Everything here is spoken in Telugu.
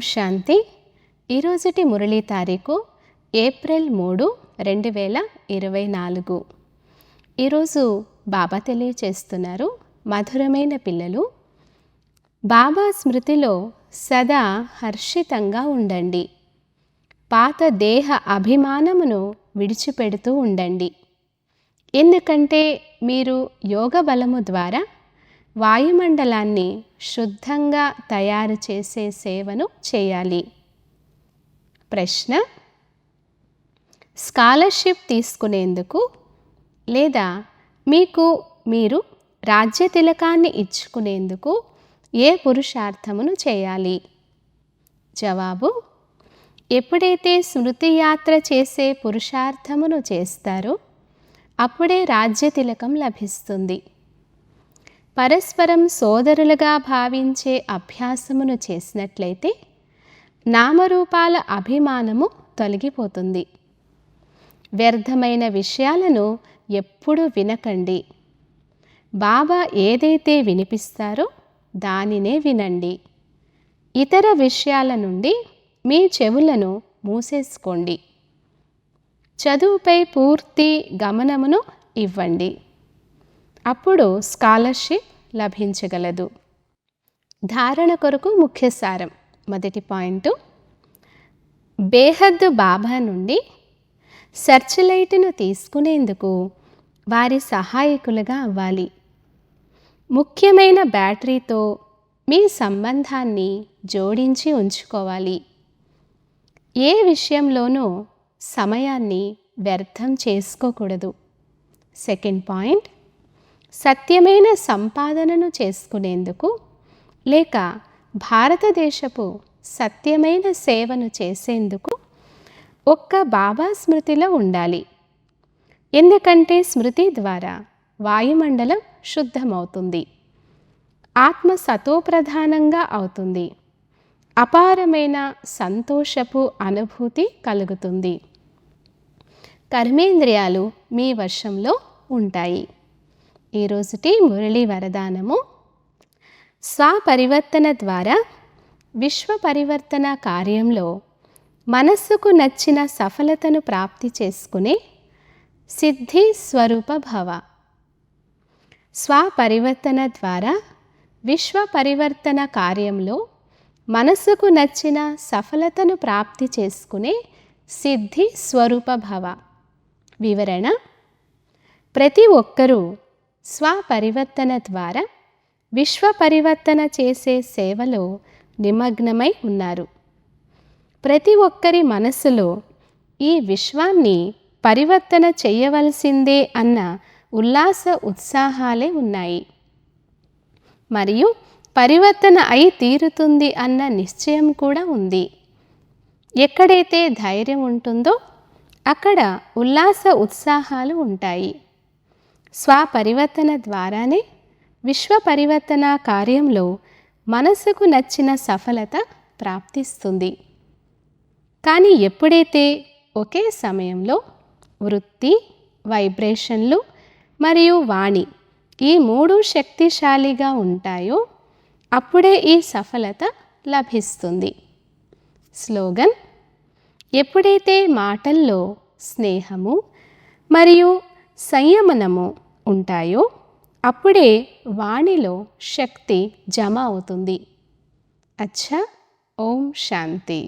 శాంతి. ఈరోజుటి మురళీ తారీఖు ఏప్రిల్ మూడు రెండు వేల ఇరవై నాలుగు ఈరోజు బాబా తెలియచేస్తున్నారు మధురమైన పిల్లలు. బాబా స్మృతిలో సదా హర్షితంగా ఉండండి. పాత దేహ అభిమానమును విడిచిపెడుతూ ఉండండి. ఎందుకంటే మీరు యోగ బలము ద్వారా వాయుమండలాన్ని శుద్ధంగా తయారు చేసే సేవను చేయాలి. ప్రశ్న స్కాలర్షిప్ తీసుకునేందుకు లేదా మీకు మీరు రాజ్య తిలకాన్ని ఇచ్చుకునేందుకు ఏ పురుషార్థమును చేయాలి? జవాబు ఎప్పుడైతే స్మృతి యాత్ర చేసే పురుషార్థమును చేస్తారో అప్పుడే రాజ్య తిలకం లభిస్తుంది. పరస్పరం సోదరులుగా భావించే అభ్యాసమును చేసినట్లయితే నామరూపాల అభిమానము తొలగిపోతుంది. వ్యర్థమైన విషయాలను ఎప్పుడూ వినకండి. బాబా ఏదైతే వినిపిస్తారో దానినే వినండి. ఇతర విషయాల నుండి మీ చెవులను మూసేసుకోండి. చదువుపై పూర్తి గమనమును ఇవ్వండి. అప్పుడు స్కాలర్షిప్ లభించగలదు. ధారణ కొరకు ముఖ్య సారం. మొదటి పాయింట్. బేహద్దు బాబా నుండి సెర్చ్లైట్ను తీసుకునేందుకు వారి సహాయకులుగా అవ్వాలి. ముఖ్యమైన బ్యాటరీతో మీ సంబంధాన్ని జోడించి ఉంచుకోవాలి. ఏ విషయంలోనూ సమయాన్ని వ్యర్థం చేసుకోకూడదు. Second point. సత్యమైన సంపాదనను చేసుకునేందుకు లేక భారతదేశపు సత్యమైన సేవను చేసేందుకు ఒక్క బాబా స్మృతిలో ఉండాలి. ఎందుకంటే స్మృతి ద్వారా వాయుమండలం శుద్ధమవుతుంది. ఆత్మ సతోప్రధానంగా అవుతుంది. అపారమైన సంతోషపు అనుభూతి కలుగుతుంది. కర్మేంద్రియాలు మీ వశంలో ఉంటాయి. ఈరోజుటి మురళీ వరదానము. స్వపరివర్తన ద్వారా విశ్వ పరివర్తన కార్యంలో మనస్సుకు నచ్చిన సఫలతను ప్రాప్తి చేసుకునే సిద్ధి స్వరూప భవ. స్వపరివర్తన ద్వారా విశ్వ పరివర్తన కార్యంలో మనసుకు నచ్చిన సఫలతను ప్రాప్తి చేసుకునే సిద్ధి స్వరూప భవ. వివరణ ప్రతి ఒక్కరూ స్వపరివర్తన ద్వారా విశ్వ పరివర్తన చేసే సేవలో నిమగ్నమై ఉన్నారు. ప్రతి ఒక్కరి మనసులో ఈ విశ్వాన్ని పరివర్తన చేయవలసిందే అన్న ఉల్లాస ఉత్సాహాలే ఉన్నాయి. మరియు పరివర్తన అయి తీరుతుంది అన్న నిశ్చయం కూడా ఉంది. ఎక్కడైతే ధైర్యం ఉంటుందో అక్కడ ఉల్లాస ఉత్సాహాలు ఉంటాయి. స్వపరివర్తన ద్వారానే విశ్వ పరివర్తన కార్యంలో మనసుకు నచ్చిన సఫలత ప్రాప్తిస్తుంది. కానీ ఎప్పుడైతే ఒకే సమయంలో వృత్తి వైబ్రేషన్లు మరియు వాణి ఈ మూడు శక్తిశాలిగా ఉంటాయో అప్పుడే ఈ సఫలత లభిస్తుంది. స్లోగన్ ఎప్పుడైతే మాటల్లో స్నేహము మరియు సంయమనము ఉంటాయో అప్పుడే వాణిలో శక్తి జమ అవుతుంది. అచ్చా ఓం శాంతి.